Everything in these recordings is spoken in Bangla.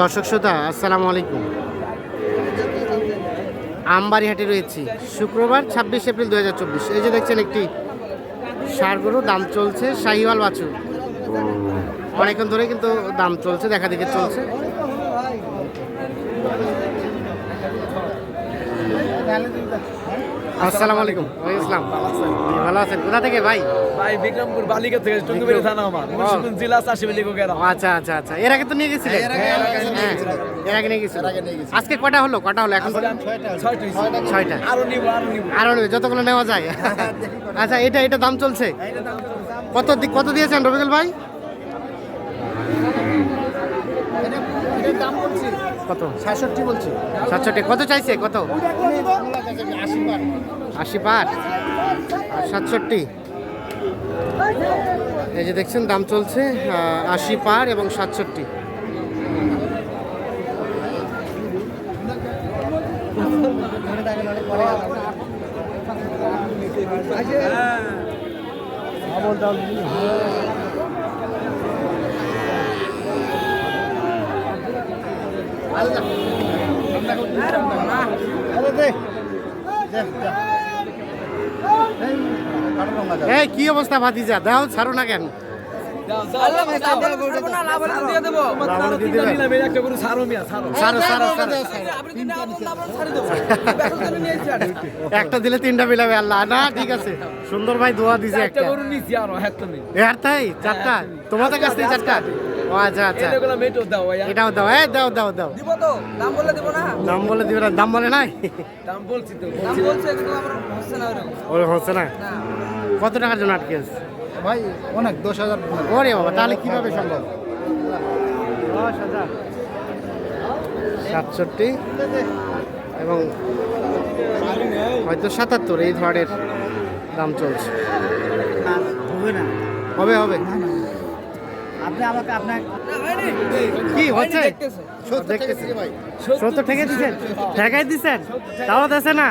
দর্শক শ্রোতা, আসসালামু আলাইকুম। আমবাড়িহাটে রয়েছি। শুক্রবার, ছাব্বিশ এপ্রিল দু হাজার চব্বিশ। এই যে দেখছেন একটি সার গরু, দাম চলছে শাহিওয়াল বাছুর। অনেকক্ষণ ধরে কিন্তু দাম চলছে, দেখা দেখে চলছে। আসসালামু আলাইকুম। ওয়ালাইকুম আসসালাম। ভালো আছেন? কোথা থেকে ভাই? ভাই বিক্রমপুর বালিকা থেকে টঙ্গিবাড়ি থানা আমার। মুন্সিগঞ্জ জেলা চাষিবালি গোগেরা আচ্ছা আচ্ছা আচ্ছা। এর আগে তো নিয়ে গেছিলেন? হ্যাঁ, এর আগে নিয়ে গেছিলেন আজকে কটা হলো? কটা হলো এখন? ছয়টি আরও নিব আরও নিব। আরও নেবে, যতগুলো নেওয়া যায়। আচ্ছা এটা এটা দাম চলছে? কত দি- কত দিয়েছেন রবিকুল ভাই? কত? সাতষট্টি বলছি। সাতষট্টি। কত চাইছে? কত? আশি পার আর সাতষট্টি। এই যে দেখছেন দাম চলছে আশি পার এবং সাতষট্টি। এই কি অবস্থা ভাতিজা? দাও ছাড়ো না কেন? একটা দিলে তিনটা মিলাবে আল্লাহ। না ঠিক আছে। সুন্দর ভাই দোয়া দিছে একটা। তাই? চারটা? তোমাদের কাছ থেকে চারটা? ও আচ্ছা। আচ্ছা দাও এটাও দাও এই দাও দাও দাও। দিব তো? দাম বললে দিব না? দাম বলে দিবে না দাম বলে নাই? দাম বলছি তো দাম বলছে কিন্তু আমার হচ্ছে না ওর হচ্ছে না? কত টাকার জন্য আটকে আছে? ভাই অনেক দশ হাজার। ওরে বাবা তাহলে কীভাবে সম্ভব? দশ হাজার। সাতষট্টি এবং হয়তো সাতাত্তর এই ধরনের দাম চলছে। হবে না। হবে হবে। আপনি আমাকে আপনার কি হচ্ছে? সত্তর ঠেকে দিচ্ছেন ঠেকাই দিচ্ছেন তাও দেশে না?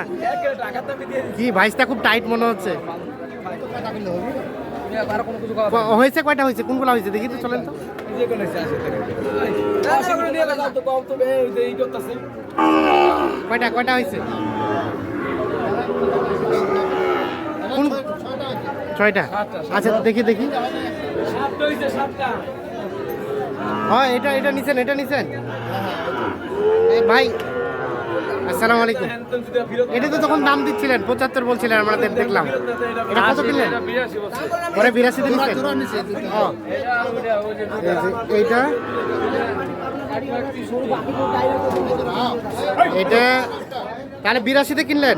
কি ভাইসটা খুব টাইট মনে হচ্ছে। হয়েছে কয়টা হয়েছে? কোনগুলো হয়েছে? দেখি তো চলেন তো। কয়টা কয়টা হয়েছে? কোন ছয়টা। আচ্ছা দেখি দেখি। হ্যাঁ এটা এটা নিছেন এটা নিছেন। এ ভাই আসসালামু আলাইকুম। এটা তো তখন দাম দিচ্ছিলেন পঁচাত্তর বলছিলেন আমাদের দেখলাম। এটা কত কিনলেন? পরে বিরাশি দিন এইটা। এটা তাহলে বিরাশিতে কিনলেন?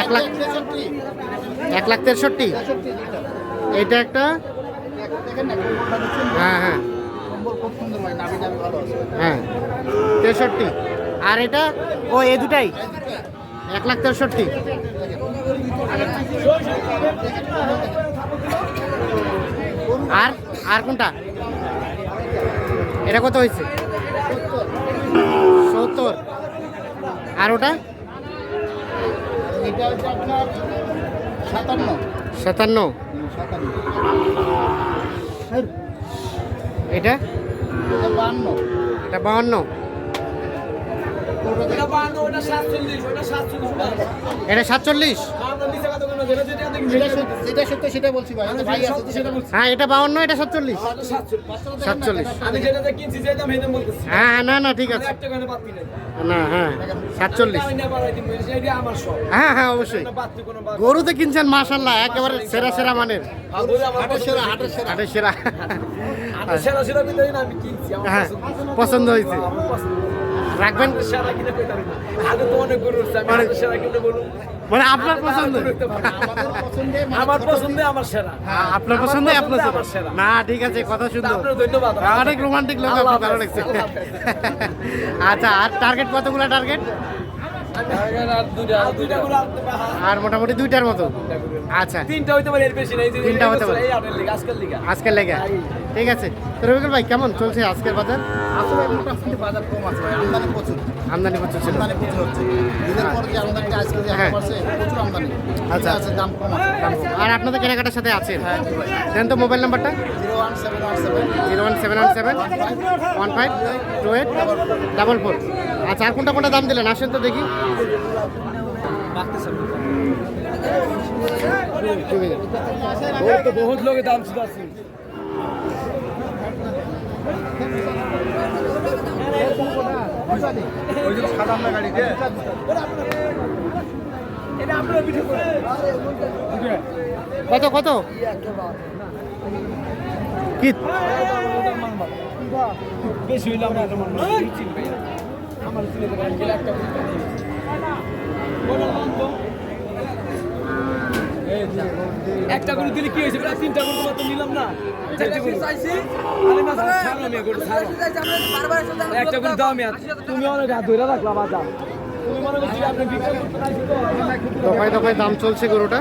এক লাখ এক লাখ তেষট্টি। এইটা একটা? হ্যাঁ হ্যাঁ। হ্যাঁ। তেষট্টি। আর এটা? ও এ দুটাই? এক লাখ তেষট্টি। আর আর কোনটা? এটা কত হয়েছে? সত্তর। আর ওটা? এটা সাতান্ন। সাতান্ন। এটা? এটা এটা বাহান্ন ওটা বানো ওটা 47 ওটা 47 এটা সাতচল্লিশ? যেটা সত্যি- যেটা সত্য সেটা বলছি ভাই। ভাই আছে সেটা বলছি। হ্যাঁ এটা বাহান্ন এটা সাতচল্লিশ। 47 আমি যেটা কিনছি যেটা আমি এটা বলতেছি। হ্যাঁ হ্যাঁ, না না ঠিক আছে। একটা কোনো বাতি নেই। না হ্যাঁ সাতচল্লিশ। আমি না বাড়াই দিব এটা আমার হ্যাঁ হ্যাঁ অবশ্যই। গরুতে কিনছেন মাশাল্লাহ একেবারে সেরা সেরা মানের। সেরা সেরা। সেরা। সেরা। সেরা না আমি কিনছি হ্যাঁ পছন্দ। পছন্দ হয়েছে। পছন্দ। রাখবেন? মানে আপনার পছন্দ? আমার পছন্দে আমার সেরা। আপনার পছন্দ আপনার সেরা। না ঠিক আছে কথা সুন্দর ধন্যবাদ। অনেক রোমান্টিক লোক আপনার ভালো লাগছে। আচ্ছা আর টার্গেট কতগুলো টার্গেট আর মোটামুটি দুইটার মতো? আচ্ছা। তিনটা হইতে পারে এর বেশি নাই তিনটা হতে পারে। লিগা আজকের লিগা। লেগে? ঠিক আছে। তো রবিকুল ভাই কেমন চলছে আজকের বাজার? আসলে মোটামুটি বাজার কম আছে ভাই আমদানি প্রচুর। আমদানি প্রচুর ছিল। হ্যাঁ। আচ্ছা। আছে দাম আর আপনাদের কেনাকাটার সাথে আছেন দেন তো মোবাইল নাম্বারটা। Zero one seven one seven. Zero one seven one seven one five. Two eight double four আচ্ছা আর কোনটা কোনটা দাম দিলেন? আসেন তো দেখি। বহুত লোকে দাম শুধাচ্ছি ওই যে সাদা আমরা গাড়িতে এটা আপনার পিঠে করে কত কত? কি? বেশি হইলে আমরা একটা করে দিলে কি হয়েছে? প্রায় তিনটা করে তোমার তো নিলাম না। চারটে করে আরে না ছাড়ো আমি করে ছাড়ো। একটা করে দাও আমি তুমি অনেক হাত ধরে রাখলাম তুমি করছি আপনি বিক্রি করতে চাইছি তো? দফায় দফায় দাম চলছে গরুটা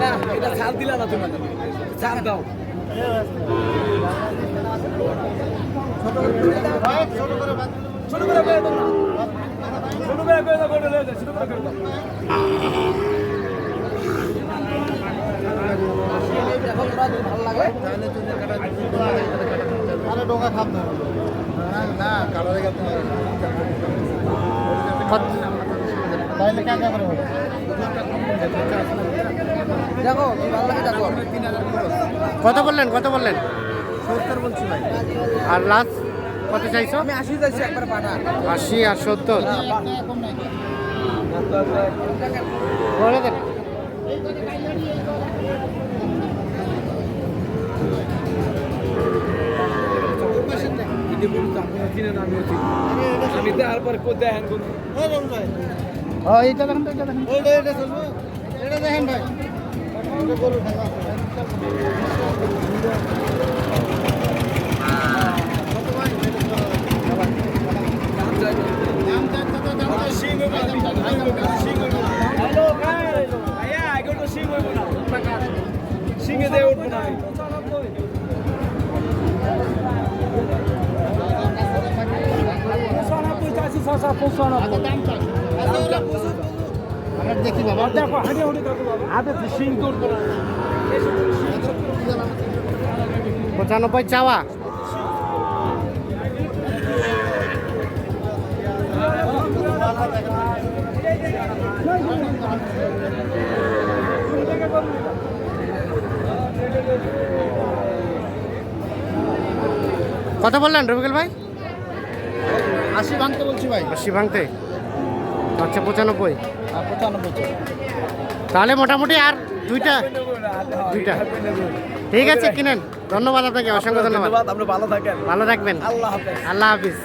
না এটা ছাড় দিলা না তুমি ছাড় দাও। ছোট করে করে। ডোকা না না কালো রেখে কত- তাহলে কাকা করে হবে দেখো ভালো লাগে দেখো। কত বললেন কত বললেন? সত্তর বলছি ভাই। আর লাস্ট কত চাইছো? আমি আশি যাচ্ছি একবার পাঠা। আশি আর সত্তর। বলে দেন। এটি বলুন আপনারা চিনেন আমিও আমি দেখার পরে কোথায় দেখেন কোন হ্যাঁ এইটা দেখেন এটা দেখেন এটা দেখেন ভাই এটা গরুর পঁচানব্বই। আচ্ছা, ওরা বুঝুক। আমরা দেখি বাবা। দেখো হাঁটি হাঁটি হাতে সিং পঁচানব্বই চাওয়া। কত বললেন রবিকুল ভাই? আশি ভাঙতে বলছি ভাই? আশি ভাঙতে? আচ্ছা পঁচানব্বই। পঁচানব্বই তাহলে মোটামুটি আর দুইটা দুইটা। ঠিক আছে কিনেন। ধন্যবাদ আপনাকে অসংখ্য ধন্যবাদ। ধন্যবাদ আপনি ভালো থাকেন। ভালো থাকবেন। আল্লাহ হাফিজ। আল্লাহ হাফিজ।